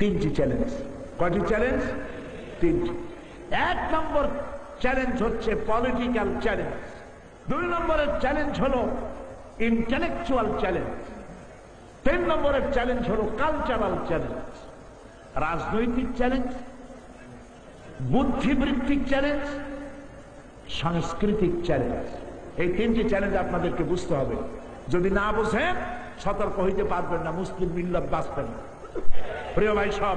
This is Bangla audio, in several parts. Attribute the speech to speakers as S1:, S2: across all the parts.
S1: তিনটি চ্যালেঞ্জ কয়টি চ্যালেঞ্জ তিনটি। এক নম্বর চ্যালেঞ্জ হচ্ছে পলিটিক্যাল চ্যালেঞ্জ দুই নম্বরের চ্যালেঞ্জ হলো ইন্টেলেকচুয়াল চ্যালেঞ্জ তিন নম্বরের চ্যালেঞ্জ হলো কালচারাল চ্যালেঞ্জ রাজনৈতিক চ্যালেঞ্জ বুদ্ধিবৃত্তিক চ্যালেঞ্জ সাংস্কৃতিক চ্যালেঞ্জ এই তিনটি চ্যালেঞ্জ আপনাদেরকে বুঝতে হবে। যদি না বোঝেন, সতর্ক হইতে পারবেন না, মুসলিম মিল্লত বাঁচবেন না। প্রিয় ভাই সব,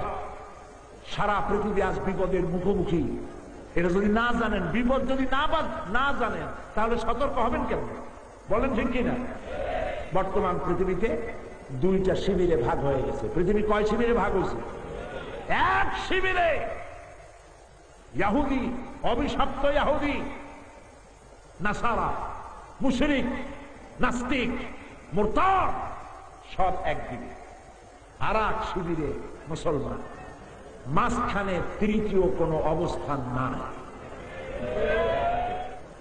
S1: সারা পৃথিবী আজ বিপদের মুখোমুখি। এটা যদি না জানেন, বিপদ যদি না না জানেন, তাহলে সতর্ক হবেন কেন? বলেন ঠিক কিনা? বর্তমান পৃথিবীতে দুইটা শিবিরে ভাগ হয়ে গেছে। পৃথিবী কয় শিবিরে ভাগ হয়েছে? এক শিবিরে। ইয়াহুদি, অভিশপ্ত ইয়াহুদি, নাসারা, মুশরিক, নাস্তিক, মুরতাদ, সব একদিকে আর এক শিবিরে মুসলমান। মাঝখানে তৃতীয় কোনো অবস্থান নাই।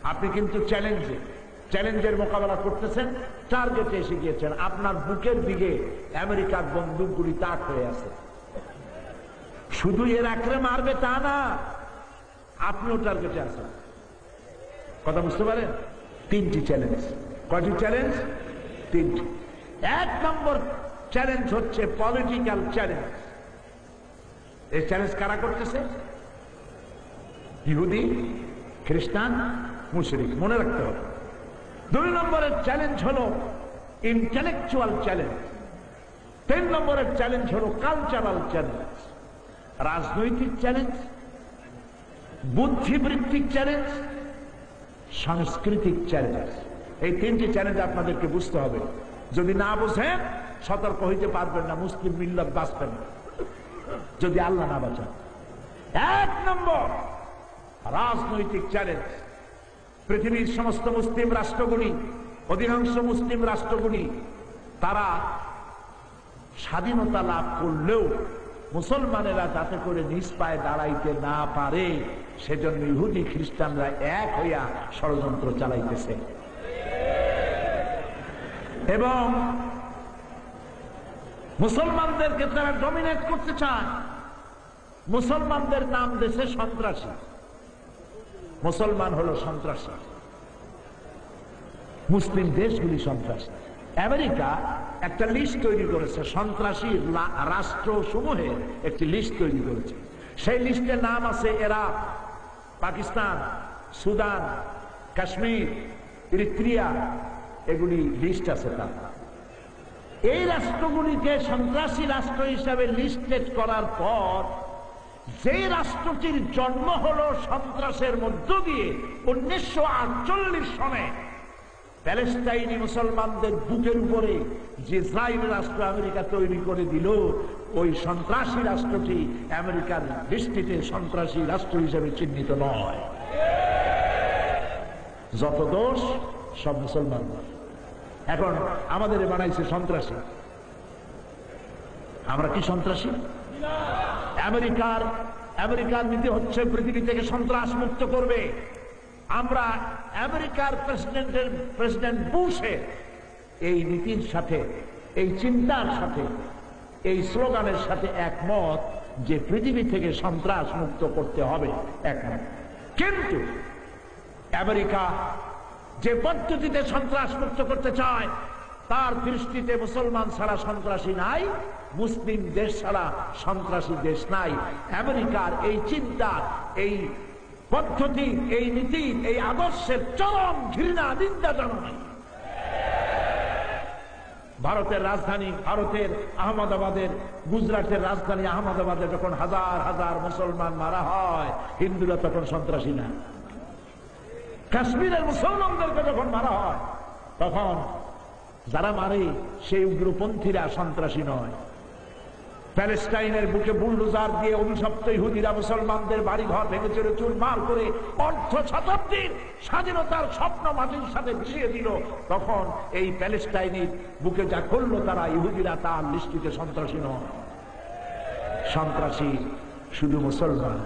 S1: আপনি কিন্তু চ্যালেঞ্জে, চ্যালেঞ্জের মোকাবেলা করতেছেন, টার্গেটে এসে গিয়েছেন। আপনার বুকের দিকে আমেরিকার বন্দুকগুলি তাক হয়ে আছে। শুধু এর আঁকড়ে মারবে তা না, আপনিও টার্গেটে আছেন। কথা বুঝতে পারেন? তিনটি চ্যালেঞ্জ। কয়টি চ্যালেঞ্জ? তিনটি। এক নম্বর চ্যালেঞ্জ হচ্ছে পলিটিক্যাল চ্যালেঞ্জ এই চ্যালেঞ্জ কারা করতেছে? ইহুদি, খ্রিস্টান, মুশরিক, মনে রাখতে হবে। দুই নম্বরের চ্যালেঞ্জ হলো ইন্টেলেকচুয়াল চ্যালেঞ্জ তিন নম্বরের চ্যালেঞ্জ হলো কালচারাল চ্যালেঞ্জ রাজনৈতিক চ্যালেঞ্জ বুদ্ধিবৃত্তিক চ্যালেঞ্জ সাংস্কৃতিক চ্যালেঞ্জ এই তিনটি চ্যালেঞ্জ আপনাদেরকে বুঝতে হবে। যদি না বুঝেন সতর্ক হইতে পারবেন না, মুসলিম মিল্লত বাঁচবেন না। যদি আল্লাহ না বাঁচান। এক নম্বর, রাজনৈতিক চ্যালেঞ্জ পৃথিবীর সমস্ত মুসলিম রাষ্ট্রগুলি, অধিকাংশ মুসলিম রাষ্ট্রগুলি, তারা স্বাধীনতা লাভ করলেও মুসলমানেরা যাতে করে নিজ পায়ে দাঁড়াইতে না পারে, সেজন্য ইহুদি খ্রিস্টানরা এক হইয়া ষড়যন্ত্র চালাইতেছে। এবং মুসলমানদেরকে তারা ডমিনেট করতে চায়। মুসলমানদের নাম দেশে সন্ত্রাসী। মুসলমান হলো সন্ত্রাসী। মুসলিম দেশগুলি সন্ত্রাসী। আমেরিকা একটা লিস্ট তৈরি করেছে, সন্ত্রাসী রাষ্ট্র সমূহের একটি লিস্ট তৈরি করেছে। সেই লিস্টের নাম আছে Iraq Pakistan, Sudan, Kashmir, Eritrea. এগুলি লিস্ট আছে তার। এই রাষ্ট্রগুলিকে সন্ত্রাসী রাষ্ট্র হিসাবে লিস্টেড করার পর, যে রাষ্ট্রটির জন্ম হল সন্ত্রাসের মধ্য দিয়ে উনিশশো আটচল্লিশ সনে প্যালেস্টাইনি মুসলমানদের বুকের উপরে যে ইসরায়েল রাষ্ট্র আমেরিকা তৈরি করে দিল, ওই সন্ত্রাসী রাষ্ট্রটি আমেরিকার দৃষ্টিতে সন্ত্রাসী রাষ্ট্র হিসেবে চিহ্নিত নয়। যত দোষ, সব মুসলমান এখন আমাদের বানাইছে সন্ত্রাসী। আমরা কি সন্ত্রাসী? আমেরিকার আমেরিকার নীতি হচ্ছে পৃথিবী থেকে সন্ত্রাস মুক্ত করবে। আমরা আমেরিকার প্রেসিডেন্টের, প্রেসিডেন্ট বুশের এই নীতির সাথে, এই চিন্তার সাথে, এই স্লোগানের সাথে একমত যে পৃথিবী থেকে সন্ত্রাস মুক্ত করতে হবে। একমত কিন্তু আমেরিকা যে পদ্ধতিতে সন্ত্রাস মুক্ত করতে চায়, তার দৃষ্টিতে মুসলমান ছাড়া সন্ত্রাসী নাই, মুসলিম দেশ ছাড়া সন্ত্রাসী দেশ নাই। আমেরিকার এই চিন্তা, এই পদ্ধতি, এই নীতি, এই আদর্শের চরম ঘৃণা, নিন্দা জানাই ভারতের রাজধানী, ভারতের আহমদাবাদের, গুজরাটের রাজধানী আহমদাবাদে যখন হাজার হাজার মুসলমান মারা হয়, হিন্দুরা তখন সন্ত্রাসী না। কাশ্মীরের মুসলমানদেরকে যখন মারা হয়, তখন যারা মারে, সেই উগ্রপন্থীরা সন্ত্রাসী নয়। প্যালেস্টাইনের বুকে বুলডোজার দিয়ে অভিশপ্ত ইহুদিরা মুসলমানদের বাড়ি ঘর ভেঙে চুরে চুরমার করে অর্ধ শতাব্দীর স্বাধীনতার স্বপ্ন মাটির সাথে মিশিয়ে দিল। তখন এই প্যালেস্টাইনের বুকে যা করল তারা, ইহুদিরা তার লিস্টিতে সন্ত্রাসী নয়। সন্ত্রাসী শুধু মুসলমান।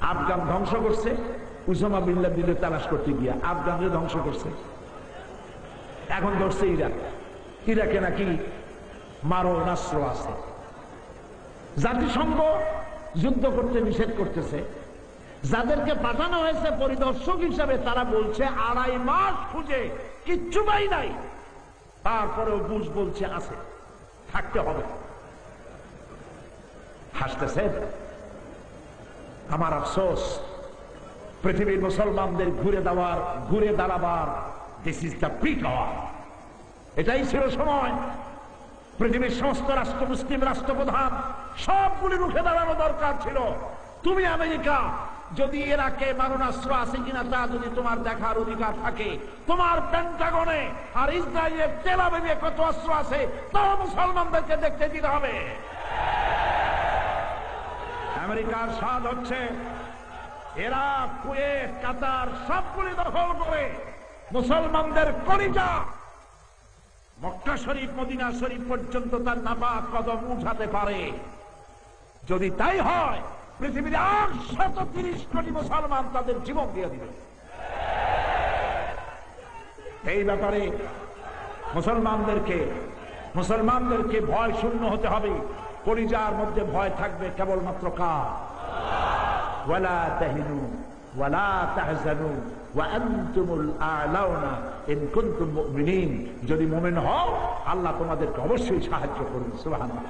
S1: আফগান ধ্বংস করছে। উসামা বিল্লা দিলে তালাশ করতে গিয়া আফগানকে ধ্বংস করছে। এখন ধরছে ইরাক। ইরাকে নাকি মারো নাস্ত্র আছে। জাতিসংঘ যুদ্ধ করতে, নিষেধ করতেছে। যাদেরকে পাঠানো হয়েছে পরিদর্শক হিসাবে তারা বলছে, আড়াই মাস খুঁজে কিচ্ছু পাই নাই। তারপরেও বুঝ বলছে আছে। থাকতে হবে। হাসতেছেন? আমার আফসোস। পৃথিবীর মুসলমানদের ঘুরে দেওয়ার, ঘুরে দাঁড়াবার this is the peak hour এটাই ছিল সময়। পৃথিবীর সমস্ত রাষ্ট্র, মুসলিম রাষ্ট্রপ্রধান, সবগুলি রুখে দাঁড়ানো দরকার ছিল। তুমি আমেরিকা, যদি ইরাকে মারণাস্ত্র আছে কিনা তা যদি তোমার দেখার অধিকার থাকে, তোমার পেন্টাগনে আর ইসরায়েলের তেলাবেগে কত অস্ত্র আছে তাও মুসলমানদেরকে দেখতে দিতে হবে। আমেরিকার স্বাদ হচ্ছে এরা কুয়েত কাতার সবগুলি দখল করে মুসলমানদের কলিজা। মক্কা শরীফ, মদিনা শরীফ পর্যন্ত তার নাপাক কদম উঠাতে পারে। যদি তাই হয়, পৃথিবীর আটশত তিরিশ কোটি মুসলমান তাদের জীবন দিয়ে দিবে। এই ব্যাপারে মুসলমানদেরকে মুসলমানদেরকে ভয় শূন্য হতে হবে। পরিজার মধ্যে ভয় থাকবে কেবলমাত্র কার? ওয়ালা তাহিনু ওয়ালা তাহজানু ওয়ান্তুমুল আ'লাউনা ইন কুনতুম মুমিনিন যদি মুমিন হও আল্লাহ তোমাদেরকে অবশ্যই সাহায্য করবে সুবহানাল্লাহ